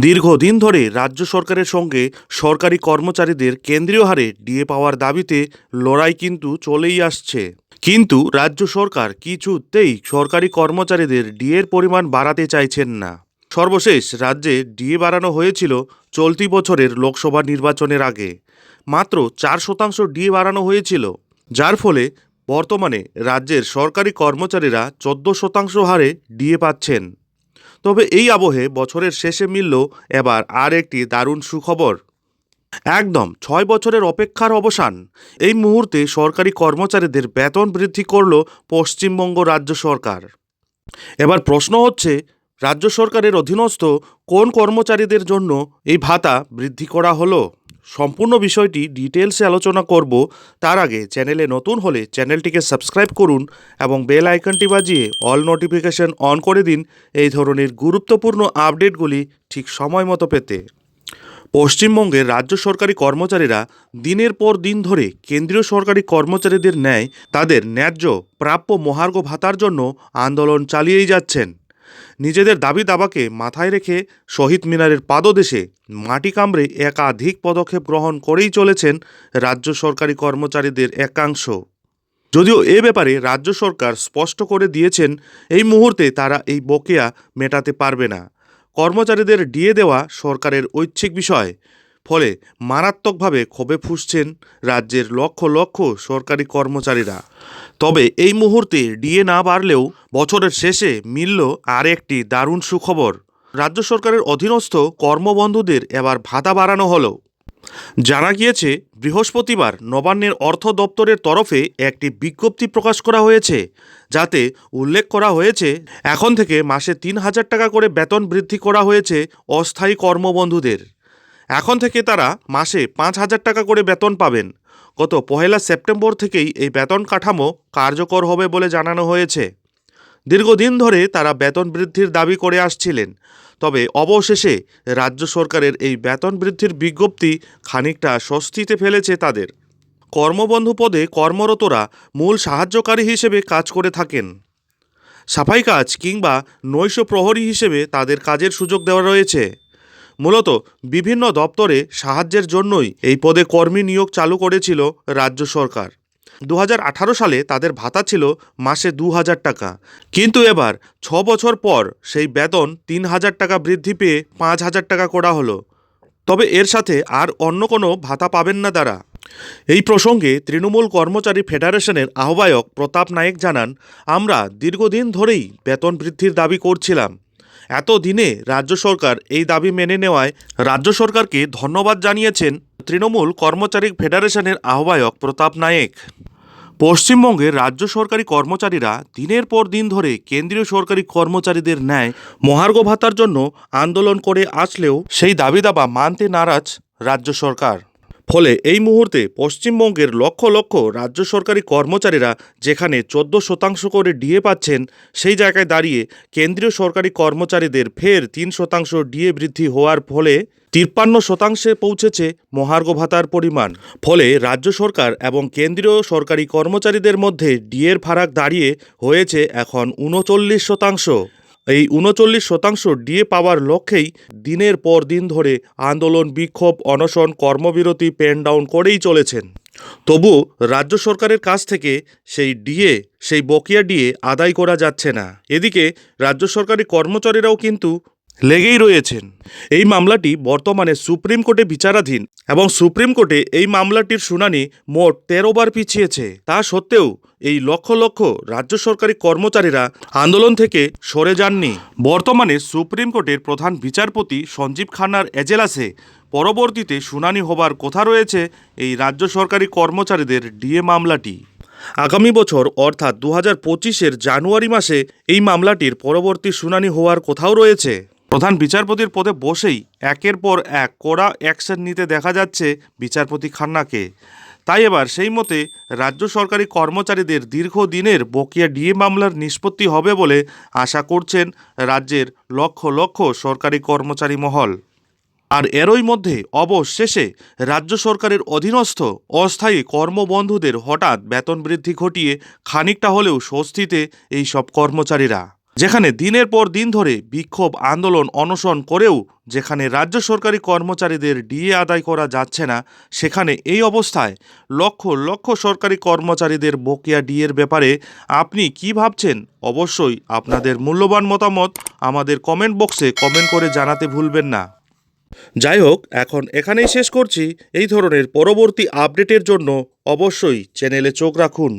দীর্ঘদিন ধরে রাজ্য সরকারের সঙ্গে সরকারি কর্মচারীদের কেন্দ্রীয় হারে ডিএ পাওয়ার দাবিতে লড়াই কিন্তু চলেই আসছে। কিন্তু রাজ্য সরকার কিছুতেই সরকারি কর্মচারীদের ডিএর পরিমাণ বাড়াতে চাইছেন না। সর্বশেষ রাজ্যে ডিএ বাড়ানো হয়েছিল চলতি বছরের লোকসভা নির্বাচনের আগে। মাত্র চার শতাংশ ডিএ বাড়ানো হয়েছিল। যার ফলে বর্তমানে রাজ্যের সরকারি কর্মচারীরা চোদ্দ শতাংশ হারে ডিএ পাচ্ছেন। তবে এই আবহে বছরের শেষে মিলল এবার আর একটি দারুণ সুখবর। একদম, ছয় বছরের অপেক্ষার অবসান। এই মুহূর্তে সরকারি কর্মচারীদের বেতন বৃদ্ধি করল পশ্চিমবঙ্গ রাজ্য সরকার। এবার প্রশ্ন হচ্ছে রাজ্য সরকারের অধীনস্থ কোন কর্মচারীদের জন্য এই ভাতা বৃদ্ধি করা হলো? সম্পূর্ণ বিষয়টি ডিটেলসে আলোচনা করব। তার আগে চ্যানেলে নতুন হলে চ্যানেলটিকে সাবস্ক্রাইব করুন এবং বেল আইকনটি বাজিয়ে অল নোটিফিকেশন অন করে দিন এই ধরনের গুরুত্বপূর্ণ আপডেটগুলি ঠিক সময় মতো পেতে। পশ্চিমবঙ্গের রাজ্য সরকারি কর্মচারীরা দিনের পর দিন ধরে কেন্দ্রীয় সরকারি কর্মচারীদের ন্যায় তাদের ন্যায্য, প্রাপ্য মহার্ঘ ভাতার জন্য আন্দোলন চালিয়েই যাচ্ছেন। নিজেদের দাবি দাবাকে মাথায় রেখে শহীদ মিনারের পাদদেশে মাটি কামড়ে একাধিক পদক্ষেপ গ্রহণ করেই চলেছেন রাজ্য সরকারি কর্মচারীদের একাংশ। যদিও এ ব্যাপারে রাজ্য সরকার স্পষ্ট করে দিয়েছেন, এই মুহূর্তে তারা এই বকেয়া মেটাতে পারবে না। কর্মচারীদের ডিয়ে দেওয়া সরকারের ঐচ্ছিক বিষয়। ফলে মারাত্মকভাবে ক্ষোভে ফুসছেন রাজ্যের লক্ষ লক্ষ সরকারি কর্মচারীরা। তবে এই মুহূর্তে ডিএ না বাড়লেও বছরের শেষে মিলল আর একটি দারুণ সুখবর। রাজ্য সরকারের অধীনস্থ কর্মবন্ধুদের এবার ভাতা বাড়ানো হলো। জানা গিয়েছে, বৃহস্পতিবার নবান্নের অর্থ দপ্তরের তরফে একটি বিজ্ঞপ্তি প্রকাশ করা হয়েছে, যাতে উল্লেখ করা হয়েছে, এখন থেকে মাসে তিন হাজার টাকা করে বেতন বৃদ্ধি করা হয়েছে অস্থায়ী কর্মবন্ধুদের। এখন থেকে তারা মাসে পাঁচ হাজার টাকা করে বেতন পাবেন। গত পহেলা সেপ্টেম্বর থেকেই এই বেতন কাঠামো কার্যকর হবে বলে জানানো হয়েছে। দীর্ঘদিন ধরে তারা বেতন বৃদ্ধির দাবি করে আসছিলেন, তবে অবশেষে রাজ্য সরকারের এই বেতন বৃদ্ধির বিজ্ঞপ্তি খানিকটা স্বস্তিতে ফেলেছে তাদের। কর্মবন্ধু পদে কর্মরতরা মূল সাহায্যকারী হিসেবে কাজ করে থাকেন। সাফাই কাজ কিংবা নৈশ প্রহরী হিসেবে তাদের কাজের সুযোগ দেওয়া রয়েছে। মূলত বিভিন্ন দপ্তরে সাহায্যের জন্যই এই পদে কর্মী নিয়োগ চালু করেছিল রাজ্য সরকার। দু হাজার আঠারো সালে তাদের ভাতা ছিল মাসে দু হাজার টাকা। কিন্তু এবার ছ বছর পর সেই বেতন তিন হাজার টাকা বৃদ্ধি পেয়ে পাঁচ হাজার টাকা করা হলো। তবে এর সাথে আর অন্য কোনো ভাতা পাবেন না তারা। এই প্রসঙ্গে তৃণমূল কর্মচারী ফেডারেশনের আহ্বায়ক প্রতাপ নায়েক জানান, আমরা দীর্ঘদিন ধরেই বেতন বৃদ্ধির দাবি করছিলাম। এত দিনে রাজ্য সরকার এই দাবি মেনে নেওয়ায় রাজ্য সরকারকে ধন্যবাদ জানিয়েছেন তৃণমূল কর্মচারী ফেডারেশনের আহ্বায়ক প্রতাপ নায়েক। পশ্চিমবঙ্গের রাজ্য সরকারি কর্মচারীরা দিনের পর দিন ধরে কেন্দ্রীয় সরকারি কর্মচারীদের ন্যায় মহার্ঘ ভাতার জন্য আন্দোলন করে আসলেও সেই দাবি দাবা মানতে নারাজ রাজ্য সরকার। ফলে এই মুহূর্তে পশ্চিমবঙ্গের লক্ষ লক্ষ রাজ্য সরকারি কর্মচারীরা যেখানে চোদ্দ শতাংশ করে ডিএ পাচ্ছেন, সেই জায়গায় দাঁড়িয়ে কেন্দ্রীয় সরকারি কর্মচারীদের ফের তিন শতাংশ ডিএ বৃদ্ধি হওয়ার ফলে তিপ্পান্ন শতাংশে পৌঁছেছে মহার্ঘ ভাতার পরিমাণ। ফলে রাজ্য সরকার এবং কেন্দ্রীয় সরকারি কর্মচারীদের মধ্যে ডিএর ফারাক দাঁড়িয়ে হয়েছে এখন উনচল্লিশ শতাংশ। এই উনচল্লিশ শতাংশ ডিএ পাওয়ার লক্ষ্যেই দিনের পর দিন ধরে আন্দোলন, বিক্ষোভ, অনশন, কর্মবিরতি পেন ডাউন করেই চলেছেন। তবু রাজ্য সরকারের কাছ থেকে সেই ডিএ, সেই বকেয়া ডিএ আদায় করা যাচ্ছে না। এদিকে রাজ্য সরকারি কর্মচারীরাও কিন্তু লেগেই রয়েছেন। এই মামলাটি বর্তমানে সুপ্রিম কোর্টে বিচারাধীন এবং সুপ্রিম কোর্টে এই মামলাটির শুনানি মোট তেরো বার পিছিয়েছে। তা সত্ত্বেও এই লক্ষ লক্ষ রাজ্য সরকারি কর্মচারীরা আন্দোলন থেকে সরে যাননি। বর্তমানে সুপ্রিম কোর্টের প্রধান বিচারপতি সঞ্জীব খান্নার এজেলাসে পরবর্তীতে শুনানি হবার কথা রয়েছে এই রাজ্য সরকারি কর্মচারীদের ডিএ মামলাটি। আগামী বছর অর্থাৎ দু হাজার জানুয়ারি মাসে এই মামলাটির পরবর্তী শুনানি হওয়ার কথাও রয়েছে। প্রধান বিচারপতির পদে বসেই একের পর এক কড়া অ্যাকশন নিতে দেখা যাচ্ছে বিচারপতি খান্নাকে। তাই এবার সেই মতে রাজ্য সরকারি কর্মচারীদের দীর্ঘদিনের বকেয়া ডিএ মামলার নিষ্পত্তি হবে বলে আশা করছেন রাজ্যের লক্ষ লক্ষ সরকারি কর্মচারী মহল। আর এরই মধ্যে অবশেষে রাজ্য সরকারের অধীনস্থ অস্থায়ী কর্মবন্ধুদের হঠাৎ বেতন বৃদ্ধি ঘটিয়ে খানিকটা হলেও স্বস্তিতে এই সব কর্মচারীরা। যেখানে দিনের পর দিন ধরে বিক্ষোভ, আন্দোলন, অনশন করেও যেখানে রাজ্য সরকারি কর্মচারীদের ডিএ আদায় করা যাচ্ছে না, সেখানে এই অবস্থায় লক্ষ লক্ষ সরকারি কর্মচারীদের বকেয়া ডিএর ব্যাপারে আপনি কি ভাবছেন? অবশ্যই আপনাদের মূল্যবান মতামত আমাদের কমেন্ট বক্সে কমেন্ট করে জানাতে ভুলবেন না। যাই হোক, এখন এখানেই শেষ করছি। এই ধরনের পরবর্তী আপডেটের জন্য অবশ্যই চ্যানেলে চোখ রাখুন।